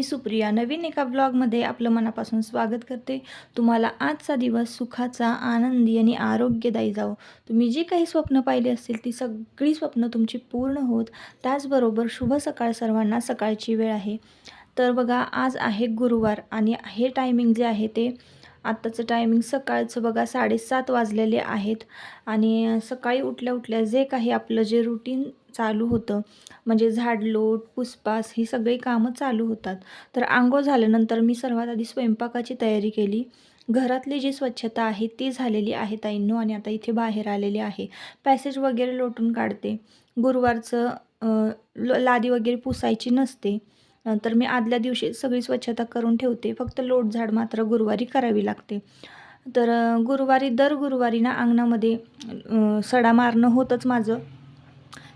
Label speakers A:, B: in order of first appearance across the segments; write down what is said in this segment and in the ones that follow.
A: मी सुप्रिया नवीन एका ब्लॉगमध्ये आपलं मनापासून स्वागत करते. तुम्हाला आजचा दिवस सुखाचा आनंदी आणि आरोग्यदायी जावो. तुम्ही जी काही स्वप्न पाहिली असतील ती सगळी स्वप्न तुमची पूर्ण होत. त्याचबरोबर शुभ सकाळ सर्वांना सकाळची वेळ आहे. तर बघा आज आहे गुरुवार आणि हे टायमिंग जे आहे ते आत्ताचं टायमिंग सकाळचं बघा साडेसात वाजलेले आहेत. आणि सकाळी उठल्या उठल्या जे काही आपलं जे रुटीन चालू होतं. म्हणजे झाडलोट पुसपास ही सगळी कामं चालू होतात. तर आंघोळ झाल्यानंतर मी सर्वात आधी स्वयंपाकाची तयारी केली. घरातली जी स्वच्छता आहे ती झालेली आहे ताईंनो आणि आता इथे बाहेर आलेली आहे. पॅसेज वगैरे लोटून काढते. गुरुवारचं ल लादी वगैरे पुसायची नसते. तर मी आदल्या दिवशी सगळी स्वच्छता करून ठेवते. फक्त लोटझाड मात्र गुरुवारी करावी लागते. तर गुरुवारी दर गुरुवारी ना अंगणामध्ये सडा मारणं होतंच माझं.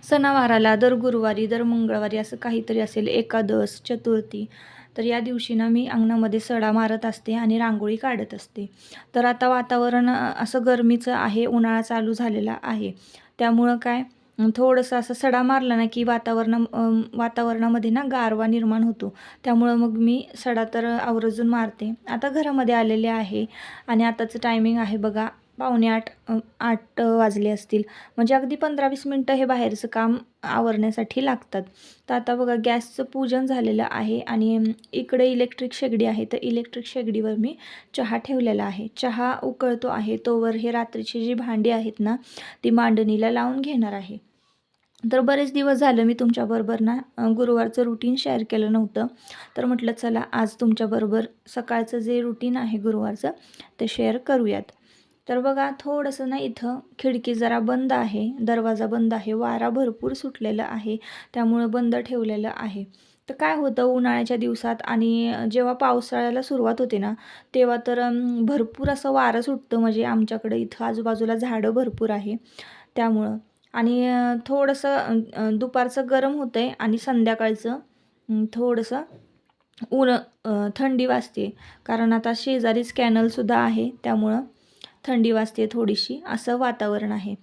A: सणावाराला दर गुरुवारी दर मंगळवारी असं काहीतरी असेल एकादश चतुर्थी तर या दिवशी ना मी अंगणामध्ये सडा मारत असते आणि रांगोळी काढत असते. तर आता वातावरण असं गरमीचं आहे उन्हाळा चालू झालेला आहे. त्यामुळं काय? थोडंसं असं सडा मारला ना की वातावरण वातावरणामध्ये ना गारवा निर्माण होतो. त्यामुळं मग मी सडा तर आवर्जून मारते. आता घरामध्ये आलेले आहे आणि आताचं टायमिंग आहे बघा पावणे आठ आठ वाजले असतील. म्हणजे अगदी पंधरा वीस मिनटं हे बाहेरचं काम आवरण्यासाठी लागतात. तर आता बघा गॅसचं पूजन झालेलं आहे आणि इकडे इलेक्ट्रिक शेगडी आहे. तर इलेक्ट्रिक शेगडीवर मी चहा ठेवलेला आहे. चहा उकळतो आहे. तोवर हे रात्रीची जी भांडी आहेत ना ती मांडणीला लावून घेणार आहे. तर बरेच दिवस झालं मी तुमच्याबरोबर ना गुरुवारचं रुटीन शेअर केलं नव्हतं. तर म्हटलं चला आज तुमच्याबरोबर सकाळचं जे रुटीन आहे गुरुवारचं ते शेअर करूयात. तर बघा थोडंसं ना इथं खिडकी जरा बंद आहे. दरवाजा बंद आहे. वारा भरपूर सुटलेला आहे. त्यामुळं बंद ठेवलेलं आहे. तर काय होतं उन्हाळ्याच्या दिवसात आणि जेव्हा पावसाळ्याला सुरुवात होते ना तेव्हा तर भरपूर असं वारं सुटतं. म्हणजे आमच्याकडे इथं आजूबाजूला झाडं भरपूर आहे. त्यामुळं. आणि थोडंसं दुपारचं गरम होतं आहे आणि संध्याकाळचं थोडंसं ऊन थंडी वाजते कारण आता शेजारीच कॅनलसुद्धा आहे. त्यामुळं थंडी वाजते थोडीशी असं वातावरण आहे.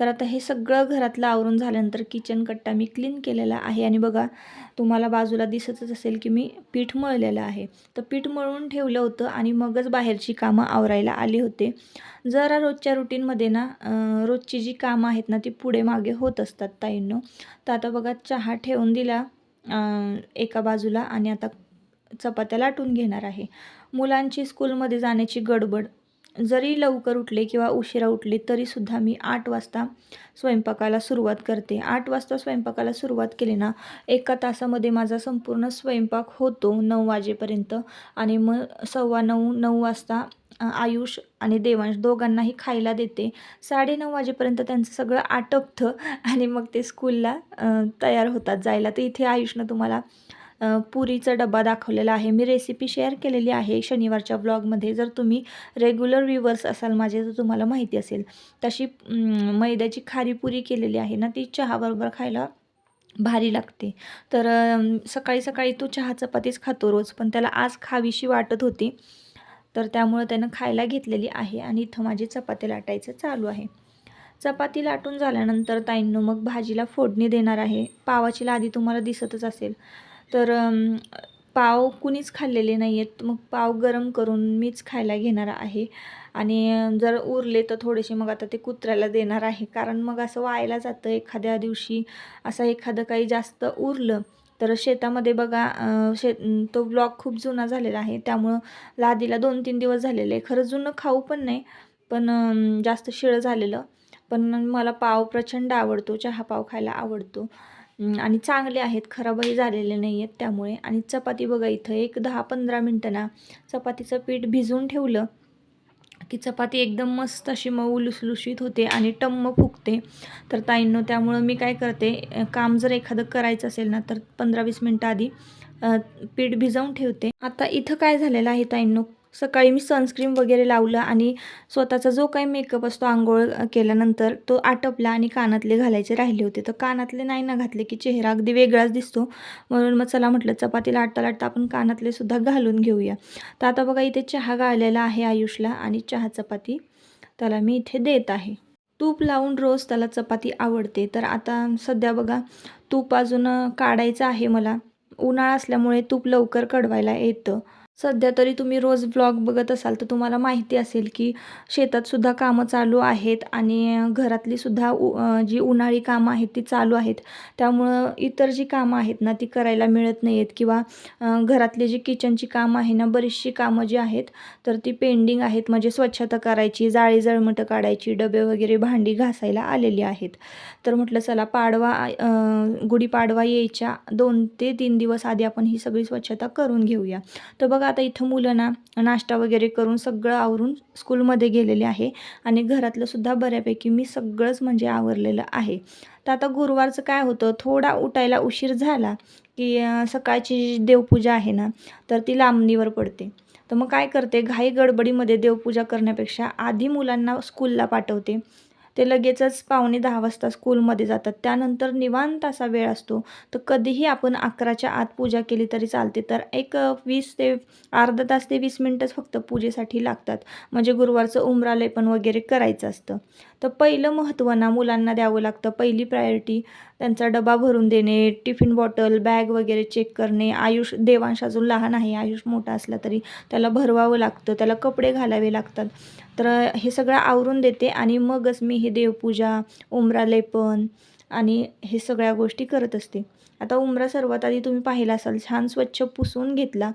A: तर आता हे सगळं घरातलं आवरून झाल्यानंतर किचन कट्टा मी क्लीन केलेला आहे. आणि बघा तुम्हाला बाजूला दिसतच असेल की मी पीठ मळलेलं आहे. तर पीठ मळून ठेवलं होतं आणि मगच बाहेरची कामं आवरायला आले होते. जरा रोजच्या रुटीनमध्ये ना रोजची जी कामं आहेत ना ती पुढे मागे होत असतात ताईंनो. तर आता बघा चहा ठेवून दिला एका बाजूला आणि आता चपात्या लाटून घेणार आहे. मुलांची स्कूलमध्ये जाण्याची गडबड जरी लवकर उठले किंवा उशिरा उठले तरीसुद्धा मी आठ वाजता स्वयंपाकाला सुरुवात करते. आठ वाजता स्वयंपाकाला सुरुवात केली ना एका तासामध्ये माझा संपूर्ण स्वयंपाक होतो नऊ वाजेपर्यंत. आणि मग सव्वा नऊ नऊ वाजता आयुष आणि देवांश दोघांनाही खायला देते. साडेनऊ वाजेपर्यंत त्यांचं सगळं आटपतं आणि मग ते स्कूलला तयार होतात जायला. तर इथे आयुषनं तुम्हाला पुरीचा डबा दाखवलेला आहे. मी रेसिपी शेअर केलेली आहे शनिवारच्या ब्लॉगमध्ये जर तुम्ही रेग्युलर व्ह्युअर्स असाल माझे तर तुम्हाला माहिती असेल. तशी मैद्याची खारी पुरी केलेली आहे ना ती चहाबरोबर खायला भारी लागते. तर सकाळी सकाळी तो चहा चपातीच खातो रोज पण त्याला आज खावीशी वाटत होती. तर त्यामुळं त्यानं खायला घेतलेली आहे आणि इथं माझी चपाती लाटायचं चालू आहे. चपाती लाटून झाल्यानंतर ताईंनो मग भाजीला फोडणी देणार आहे. पावाची लादी तुम्हाला दिसतच असेल. तर पाव कुणीच खाल्लेले नाही आहेत मग पाव गरम करून मीच खायला घेणार आहे. आणि जर उरले तर थोडेसे मग आता ते कुत्र्याला देणार आहे. कारण मग असं वायाला जातं एखाद्या दिवशी. असं एखादं काही जास्त उरलं तर शेतामध्ये बघा शेत शे तो ब्लॉग खूप जुना झालेला आहे. त्यामुळं लादीला दोन तीन दिवस झालेले आहे. खरं जुनं खाऊ पण नाही. पण जास्त शिळं झालेलं. पण मला पाव प्रचंड आवडतो. चहा पाव खायला आवडतो. आणि चांगले आहेत खराबही झालेले नाही आहेत त्यामुळे. आणि चपाती बघा इथं एक दहा पंधरा मिनटं ना चपातीचं पीठ भिजवून ठेवलं की चपाती एकदम मस्त अशी मऊ लुसलुशीत होते आणि टम्म फुगते. तर ताईंनो त्यामुळं मी काय करते काम जर एखादं करायचं असेल ना तर पंधरा वीस मिनटं आधी पीठ भिजवून ठेवते. आता इथं काय झालेलं आहे ताईंनो सकाळी मी सनस्क्रीन वगैरे लावलं आणि स्वतःचा जो काही मेकअप असतो आंघोळ केल्यानंतर तो आटपला आणि कानातले घालायचे राहिले होते. तर कानातले नाही ना घातले की चेहरा अगदी वेगळाच दिसतो. म्हणून मग चला म्हटलं चपाती लाटता लाटता आपण कानातले सुद्धा घालून घेऊया. तर आता बघा इथे चहा गाळलेला आहे आयुषला आणि चहा चपाती त्याला मी इथे देत आहे. तूप लावून रोज त्याला चपाती आवडते. तर आता सध्या बघा तूप अजून काढायचं आहे मला. उन्हाळा असल्यामुळे तूप लवकर कडवायला येतं. सध्या तरी तुम्ही रोज ब्लॉग बघत असाल तर तुम्हाला माहिती असेल की शेतातसुद्धा कामं चालू आहेत आणि घरातलीसुद्धा उ जी उन्हाळी कामं आहेत ती चालू आहेत. त्यामुळं इतर जी कामं आहेत ना ती करायला मिळत नाही आहेत किंवा घरातली जी किचनची कामं आहे ना बरीचशी कामं जी आहेत तर ती पेंडिंग आहेत. म्हणजे स्वच्छता करायची जाळी जळमटं काढायची डबे वगैरे भांडी घासायला आलेली आहेत. तर म्हटलं चला पाडवा गुढीपाडवा यायच्या दोन ते तीन दिवस आधी आपण ही सगळी स्वच्छता करून घेऊया. तर बघा आता इथं मुलं ना नाश्ता वगैरे करून सगळं आवरून स्कूलमध्ये गेलेले आहे आणि घरातलंसुद्धा बऱ्यापैकी मी सगळंच म्हणजे आवरलेलं आहे. तर आता गुरुवारचं काय होतं थोडा उठायला उशीर झाला की सकाळची जी देवपूजा आहे ना तर ती लांबणीवर पडते. तर मग काय करते घाई गडबडीमध्ये देवपूजा करण्यापेक्षा आधी मुलांना स्कूलला पाठवते. ते लगेचच पावणे दहा वाजता स्कूलमध्ये जातात. त्यानंतर निवांत असा वेळ असतो. तर कधीही आपण अकराच्या आत पूजा केली तरी चालते. तर एक वीस ते अर्धा तास ते वीस मिनटंच फक्त पूजेसाठी लागतात. म्हणजे गुरुवारचं उमरालेपण वगैरे करायचं असतं. तर पहिलं महत्त्व ना मुलांना द्यावं लागतं. पहिली प्रायोरिटी त्यांचा डबा भरून देणे टिफिन बॉटल बॅग वगैरे चेक करणे. आयुष देवांश अजून लहान आहे. आयुष मोठा असला तरी त्याला भरवावं लागतं. त्याला कपडे घालावे लागतात. तर हे सगळं आवरून देते आणि मगच मी हे देवपूजा उमरालेपन आणि हे सगळ्या गोष्टी करत असते. आता उमरा सर्वात आधी तुम्ही पाहिला असाल छान स्वच्छ पुसून घेतला.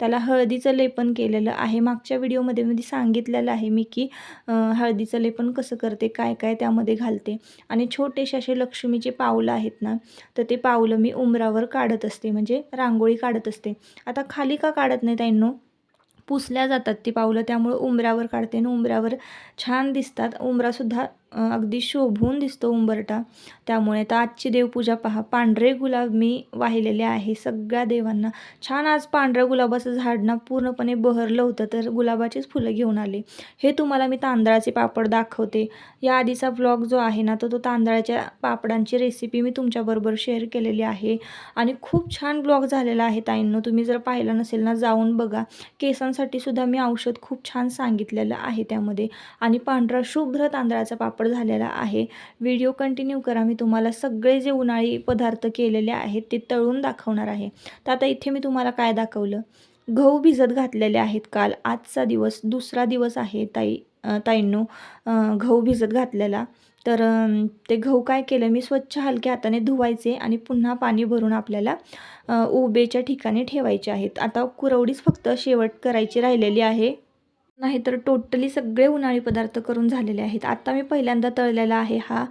A: त्याला हळदीचं लेपन केलेलं आहे. मागच्या व्हिडिओमध्ये मी सांगितलेलं आहे मी की हळदीचं लेपन कसं करते काय काय त्यामध्ये घालते. आणि छोटेसे असे लक्ष्मीचे पावलं आहेत ना तर ते पावलं मी उमरावर काढत असते म्हणजे रांगोळी काढत असते. आता खाली का काढत नाही त्यांनो पुसल्या जातात ती पावलं त्यामुळं उंबऱ्यावर काढते आणि उंबऱ्यावर छान दिसतात. उंबरासुद्धा अगदी शोभून दिसतो उंबरटा त्यामुळे तर आजची देवपूजा पहा. पांढरे गुलाब मी वाहिलेले आहे सगळ्या देवांना. छान आज पांढऱ्या गुलाबाचं झाड ना पूर्णपणे बहरलं होतं तर गुलाबाचीच फुलं घेऊन आले. हे तुम्हाला मी तांदळाचे पापड दाखवते. या आधीचा ब्लॉग जो आहे ना तो तो तांदळाच्या पापडांची रेसिपी मी तुमच्याबरोबर शेअर केलेली आहे. आणि खूप छान ब्लॉग झालेला आहे ताईंनो. तुम्ही जर पाहिलं नसेल ना जाऊन बघा. केसांसाठी सुद्धा मी औषध खूप छान सांगितलेलं आहे त्यामध्ये. आणि पांढरा शुभ्र तांदळाचा पापड झालेला आहे. व्हिडिओ कंटिन्यू करा. मी तुम्हाला सगळे जे उन्हाळी पदार्थ केलेले आहेत ते तळून दाखवणार आहे. तर आता इथे मी तुम्हाला काय दाखवलं? गहू भिजत घातलेले आहेत काल. आजचा दिवस दुसरा दिवस आहे ताई ताईंनो. गहू भिजत घातलेला. तर ते गहू काय केलं? मी स्वच्छ हलक्या हाताने धुवायचे आणि पुन्हा पाणी भरून आपल्याला उबेच्या ठिकाणी ठेवायचे आहेत. आता कुरवडीच फक्त शेवट करायची राहिलेली आहे. नाहीतर टोटली सगळे उन्हाळी पदार्थ करून झालेले आहेत. आता मी पहिल्यांदा तळलेला आहे हा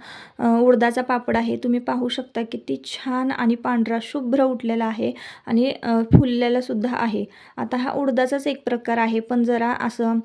A: उडदाचा पापड आहे. तुम्ही पाहू शकता किती छान आणि पांढरा शुभ्र उठलेला आहे आणि फुललेलासुद्धा आहे. आता हा उडदाचाच एक प्रकार आहे पण जरा असं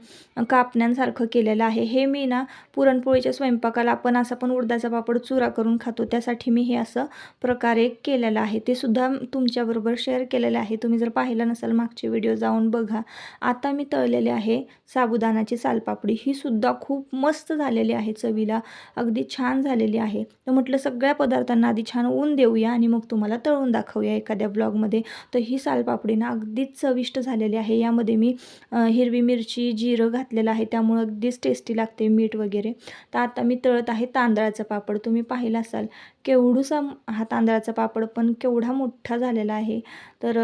A: कापण्यांसारखं केलेलं आहे. हे मी ना पुरणपोळीच्या स्वयंपाकाला आपण असं पण उडदाचा पापड चुरा करून खातो. त्यासाठी मी हे असं प्रकारे केलेलं आहे. ते सुद्धा तुमच्याबरोबर शेअर केलेलं आहे. तुम्ही जर पाहिलं नसाल मागचे व्हिडिओ जाऊन बघा. आता मी तळलेले आहे साबुदाणाची सालपापडी ही सुद्धा खूप मस्त झालेली आहे चवीला. अगदी छान झालेली आहे. तर म्हटलं सगळ्या पदार्थांना आधी छान ऊन देऊया आणि मग तुम्हाला तळून दाखवूया एखाद्या ब्लॉगमध्ये तर ही सालपापडी ना अगदीच चविष्ट झालेली आहे. यामध्ये मी हिरवी मिरची जिरं घातलेलं आहे. त्यामुळं अगदीच टेस्टी लागते मीठ वगैरे. तर आता मी तळत आहे तांदळाचं पापड. तुम्ही पाहिलं असाल केवढूसा हा तांदळाचा पापड पण केवढा मोठा झालेला आहे. तर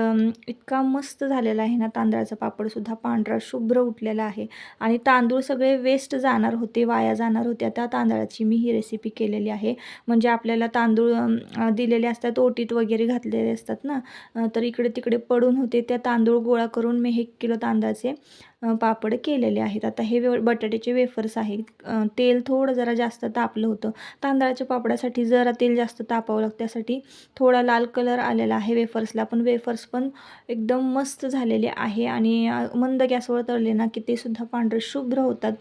A: इतका मस्त झालेला आहे ना तांदळाचा पापडसुद्धा पांढरा शुभ्र उठलेला आहे. आणि तांदूळ सगळे वेस्ट जाणार होते वाया जाणार होत्या त्या तांदळाची मी ही रेसिपी केलेली आहे. म्हणजे आपल्याला तांदूळ दिलेले असतात ओटीत वगैरे घातलेले असतात ना. तर इकडे तिकडे पडून होते. त्या तांदूळ गोळा करून मी एक किलो तांदळाचे पापड केलेले आहेत. आता हे वे बटाट्याचे वेफर्स आहेत. तेल थोडं जरा जास्त तापलं होतं. तांदळाच्या पापडासाठी जरा तेल जास्त तापावं लागतं. त्यासाठी थोडा लाल कलर आलेला आहे वेफर्सला पण वेफर्स पण एकदम मस्त झालेले आहे. आणि मंद गॅसवर तळले ना की ते सुद्धा पांढरे शुभ्र होतात.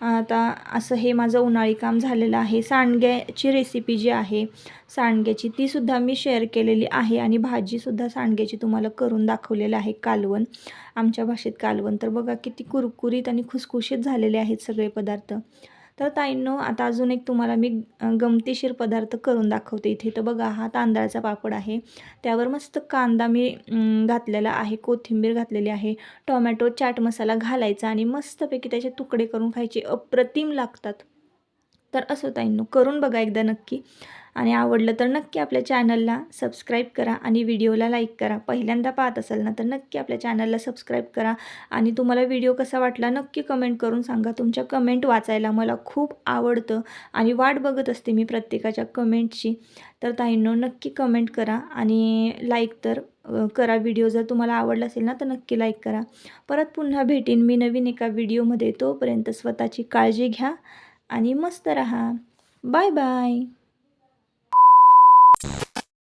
A: आता असं हे माझं उन्हाळी काम झालेलं आहे. सांडग्याची रेसिपी जी आहे सांडग्याची तीसुद्धा मी शेअर केलेली आहे आणि भाजीसुद्धा सांडग्याची तुम्हाला करून दाखवलेलं आहे कालवण. आमच्या भाषेत कालवण. तर बघा किती कुरकुरीत आणि खुसखुशीत झालेले आहेत सगळे पदार्थ. तर ताईंनो आता अजून एक तुम्हाला मी गमतीशीर पदार्थ करून दाखवते इथे. तर बघा हा तांदळाचा पापड आहे. त्यावर मस्त कांदा मी घातलेला आहे. कोथिंबीर घातलेली आहे. टोमॅटो चाट मसाला घालायचा आणि मस्तपैकी त्याचे तुकडे करून खायचे अप्रतिम लागतात. तर असं ताईंनो करून बघा एकदा नक्की. आणि आवडलं तर नक्की आपल्या चॅनलला सबस्क्राईब करा आणि व्हिडिओला लाईक करा. पहिल्यांदा पाहत असाल ना तर नक्की आपल्या चॅनलला सबस्क्राईब करा. आणि तुम्हाला व्हिडिओ कसा वाटला नक्की कमेंट करून सांगा. तुमच्या कमेंट वाचायला मला खूप आवडतं आणि वाट बघत असते मी प्रत्येकाच्या कमेंटची तर ताईंनो नक्की कमेंट करा आणि लाईक तर करा. व्हिडिओ जर तुम्हाला आवडला असेल ना तर नक्की लाईक करा. परत पुन्हा भेटीन मी नवीन एका व्हिडिओमध्ये. तोपर्यंत स्वतःची काळजी घ्या आणि मस्त रहा. Bye bye